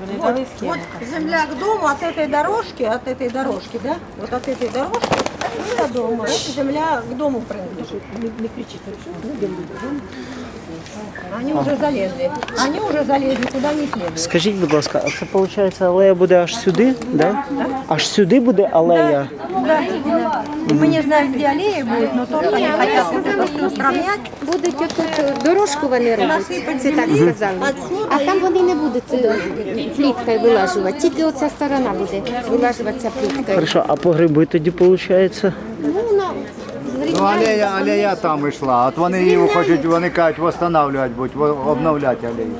Вони Вот, дали схему. вот земля к дому от этой дорожки, от этой дорожки, да? Вот от этой дорожки до дома. Эта земля к дому принадлежит. Не, не кричи, хорошо? Они уже залезли. Они уже залезли, куда не следует. Скажіть, будь ласка, а це виходить алея буде аж сюди? Да? Аж сюди буде алея? Да. И мы не знаем, где аллея будет, но то, что они хотят вот это все сравнять, Будуть отут дорожку вони роблять, це так сказали. А там вони не будуть е, пліткою вилажувати, тільки оця сторона буде вилажуватися пліткою. Хорошо, а погреби тоді виходить? Ну, Ну, алея, алея там йшла. От вони її хочуть, вони кажуть, восстанавлювати, будь, во- обновляти алею.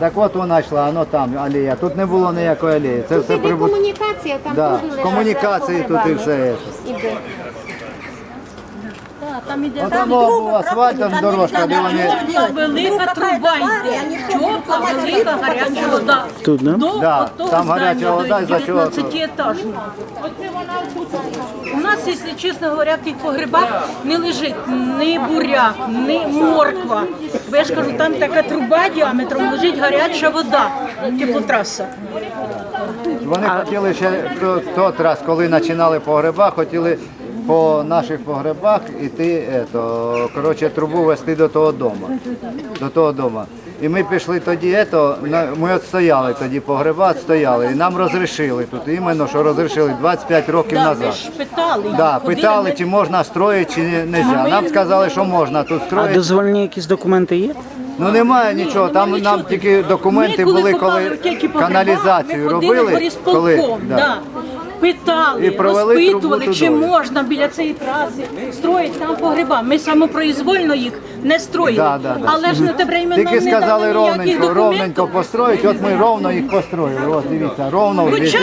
Так от вона йшла, воно там алея. Тут не було ніякої алеї. Це все прибу... комунікація, там Да, кругле комунікації тут і все. іде. От воно був асфальтом дорожка, де вони... велика труба йде. Тьопла, велика гаряча вода. Тут, да? До Да, отого там гаряча здання, вода, до із-за чого- 19-етажного. Оце вона тут. У нас, якщо чесно говоря, в тих погребах не лежить ні буряк, ні морква. Бо я ж кажу, там така труба діаметром лежить гаряча вода, теплотраса. Вони хотіли ще то- той раз, коли починали погреба, хотіли по наших погребах іти, ето, коротше, трубу вести до того дому. До того дому. І ми пішли тоді, ето, на- ми відстояли тоді погреба, відстояли. І нам розрішили тут, іменно, що розрішили 25 років Да, назад. ви ж питали. Да, питали, чи можна строїти, чи не можна. Нам сказали, що можна тут А строїти. дозвольні якісь документи є? Ну немає нічого. Там нам нічого. тільки документи Ми, були, коли каналізацію ми ходили робили. горісполком, да. Питали, розпитували, чи можна біля цієї траси строїти там погреба. Ми самопроізвольно їх не строїли. Да, да, да. Але ж на те временно Тільки не дали сказали ніяких ровненько, ровненько построїти. От ми ровно їх построїли. От дивіться, ровно Хоча,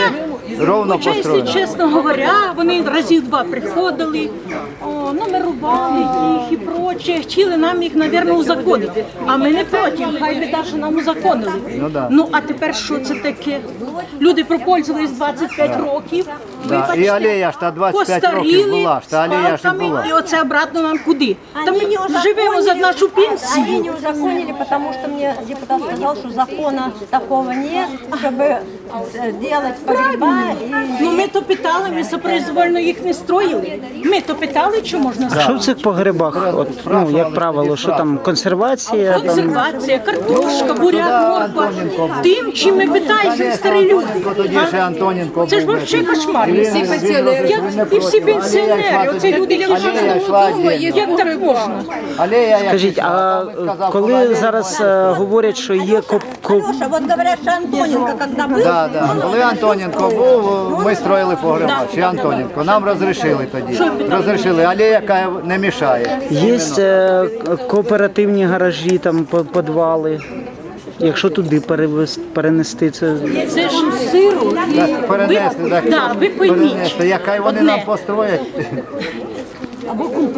ровно хоча, якщо построїли. чесно говоря, вони разів два приходили, о, номерували їх і проче, хотіли нам їх, мабуть, узаконити. А ми не проти, хай би навіть нам узаконили. Ну, да. Ну, а тепер що це таке? Люди пропользувались 25 років. Да, і алея ж та 25 років постаріли, була ж, та алея ж і була. І оце обратно нам куди? Та ми не живемо за нашу Они пенсію. не узаконили, потому что мне депутат сказал, что закона такого нет, чтобы э, делать погреба. И... Ну ми то питали, ми самопроизвольно їх не строїли. Ми то питали, чи можна А що в цих погребах? От, ну, як правило, що там консервація? Консервація, картошка, буряк, морква. Тим, чим ми питаємо, старі люди. Тоді ще Антоненко Це ж взагалі кошмар. І Всі пенсіонери. І всі пенсіонери. Оце люди, які живуть. Як так можна? Скажіть, а коли зараз е, говорять, що є коп... коп... Леша, вот говорят, что Антоненко, когда был, Да, да. Коли Антоненко був, ми строїли погреба. Чи Антоненко. Нам розрішили тоді. Розрішили. Алея, яка не мішає. Є кооперативні гаражі, там по- підвали. Якщо туди перевести, перенести це. Це ж сиру. і Так, перенесли, так, Да, ви пойміть. перенесли. Яка вони Одне. нам построять.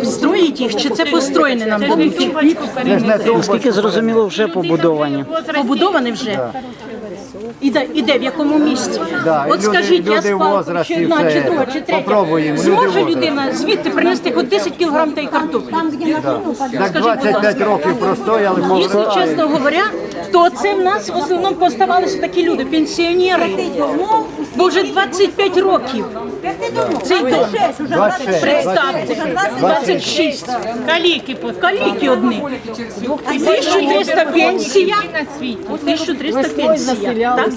Строїть їх, чи це построєне нам? Це ж не. Наскільки зрозуміло, вже побудовані. Побудовані вже. Іде, іде в якому місці? Да, От люди- скажіть, я люди спав, возрасті чи одна, все. чи друга, чи третя. Попробуємо, люди Зможе людина звідти принести хоч 10 кілограм та й картоплі? Так 25 років простояли Якщо чесно говоря, то це в нас в основному поставалися такі люди, пенсіонери. Бо вже 25 років. Цей дом. 26. Представте, 26. Каліки, по- каліки одні. 1300 пенсія. 1300 пенсія. Так?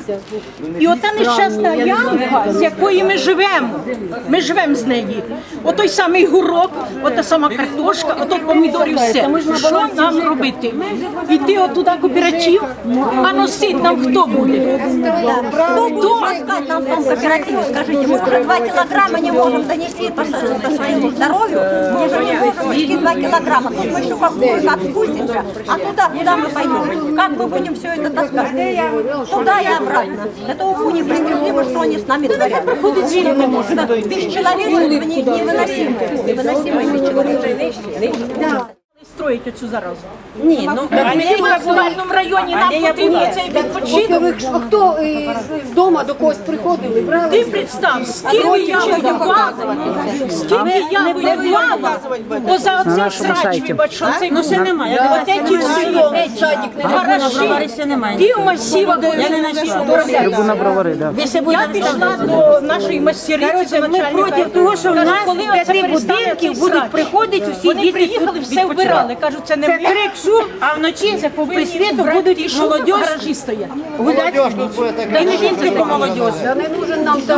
І ота нещасна ямка, з якої ми живемо. Ми живемо з неї. Отой самий гурок, ота сама картошка, ото помідори, все. Що нам робити? Йти отуда кооператив, а носить нам хто буде? кто будет таскать нам в том кооперативе? Скажите, мы уже 2 килограмма не можем донести по, по своему здоровью, мы уже не можем нести 2 килограмма. Тут мы еще как, как спустимся, а туда, куда мы пойдем? Как мы будем все это таскать? Туда и обратно. Это уму непостижимо, что они с нами творят. Проходить звільно не може. Это бесчеловечно, не- невыносимо. Невыносимо бесчеловечные вещи. строїть цю заразу? Ні, ну А ми в квартальному районі нам потрібно цей відпочинок. Ви ж- хто е, з- з дому до когось приходили, брали? Ти представ, скільки я воювала, скільки я воювала, поза оцей нашому срач, сайті. вибач, це ну, ще немає. От ці всі гаражі, пів масіва, я не знайшла. Бровари, да. Я пішла до нашої мастериці, до ми начальника. проти того, що в Кажу, нас коли з оце п'яти перестане будинків цей будуть срач? приходити усі Вони діти приїхали, тут все вбирали. Кажуть, це не Це ми. крик шум, а вночі Це повинні при світу брати будуть ті, що в молодь гаражі стоять. гуляти. Молодіж, ну, буде таке. Та й не тільки молодь. Та не нужен нам та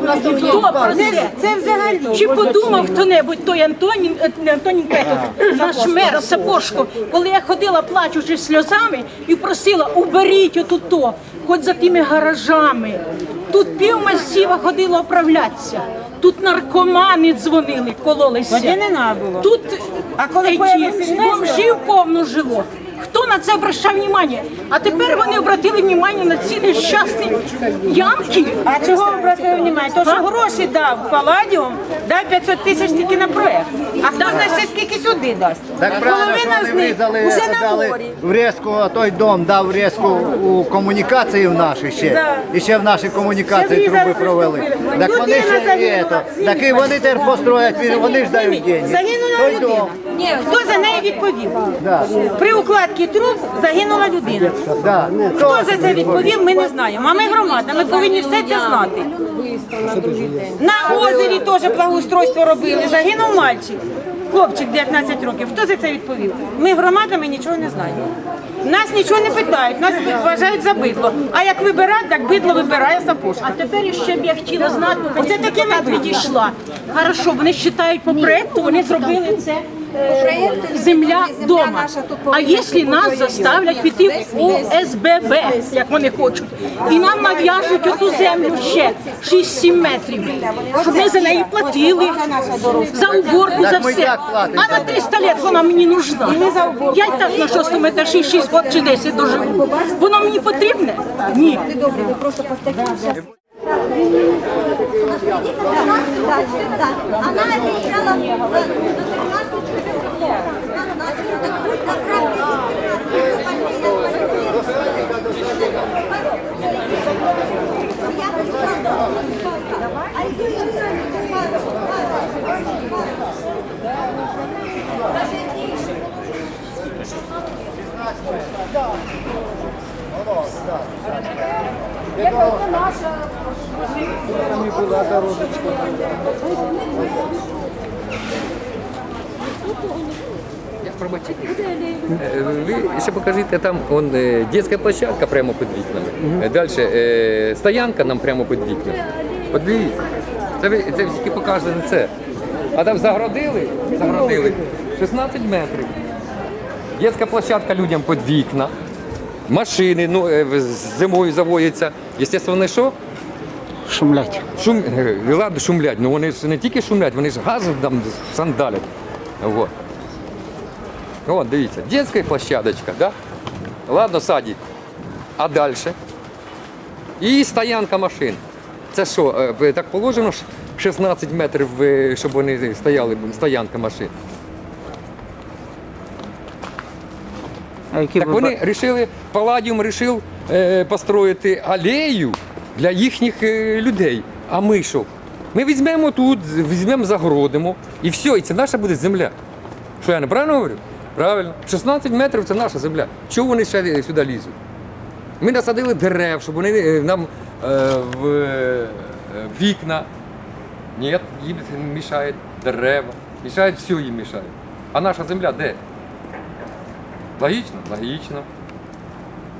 у нас є Хто про це? Це взагалі. Чи подумав хто-небудь той Антонін, е, не Антонін Петов, наш мер Сапожко, коли я ходила плачучи сльозами і просила, уберіть отут то, хоч за тими гаражами. Тут пів масіва ходило оправлятися. Тут наркомани дзвонили, кололися. Води не треба було. Тут А коли появився бомжів повно жило. Хто на це обращав увагу? А тепер вони обратили увагу на ці нещасні ямки. А чого ви обратили увагу? То, що гроші дав Паладіум, дав 500 тисяч тільки на проект. А хто знає ще скільки сюди дасть? Так правильно, Половина з вони них врізали, уже на дали морі. врізку, той дом дав врізку у комунікації в наші ще. Да. І ще в наші комунікації Ще труби врізали, провели. зробили. Так вони Людина ще загинула. є, то. Так і вони тепер построять, вони ж дають деньги. Загинула Той людина. дом. Хто за неї відповів? Да. При укладці труб загинула людина. Да. Хто за це відповів, ми не знаємо. А ми громада, ми повинні все це знати. На озері теж благоустройство робили. Загинув мальчик, хлопчик 19 років. Хто за це відповів? Ми громада, ми нічого не знаємо. Нас нічого не питають, нас вважають за бидло. А як вибирати, так бидло вибирає сапожка. А тепер ще б я хотіла знати, бо Оце таке так набридло. відійшла. Хорошо, вони вважають по проекту, вони зробили це. Е, Земля вдома. А якщо нас заставлять піти в ОСББ, як вони хочуть, і нам нав'яжуть оту землю ще 6-7 метрів, щоб ми за неї платили, за уборку, за все. А на 300 років вона мені нужна. Я й так на 6 метрі 6 років чи 10 доживу. Воно мені потрібне? Ні. Она обещала Е, Ви ще покажіть, там он, е, детська площадка прямо під вікнами. Далі е, стоянка нам прямо під вікнами. Подивіться. Це ви це тільки покажете на це. А там загородили, загородили 16 метрів. Детська площадка людям під вікна. Машини ну, е, зимою заводяться. Естественно, що? Шумлять. Шум, е, ладно, шумлять, ну вони ж не тільки шумлять, вони ж газом там сандалять. Вот. Вот, дивіться, детська площадочка, да? Ладно, садик. А далі? І стоянка машин. Це що, е, так положено ж 16 метрів, щоб вони стояли, стоянка машин. А які Так ви вони рішили, Паладіум вирішив е, построїти алею для їхніх е, людей. А ми що? Ми візьмемо тут, візьмемо, загородимо, і все, і це наша буде земля. Що я неправильно говорю? Правильно. 16 метрів це наша земля. Чого вони ще сюди лізуть? Ми насадили дерев, щоб вони е, нам е, в е, вікна. Ні, їм мішають дерева, мішають все їм мішають. А наша земля де? Логічно? Логічно.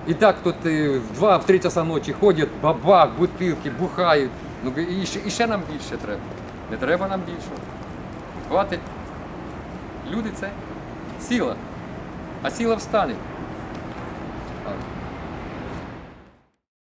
І так тут е, в 2-3 часа ночі ходять, бабах, бутилки, бухають. Ну і ще, і нам більше треба. Не треба нам більше. Хватить. Люди це сила. А сила встане.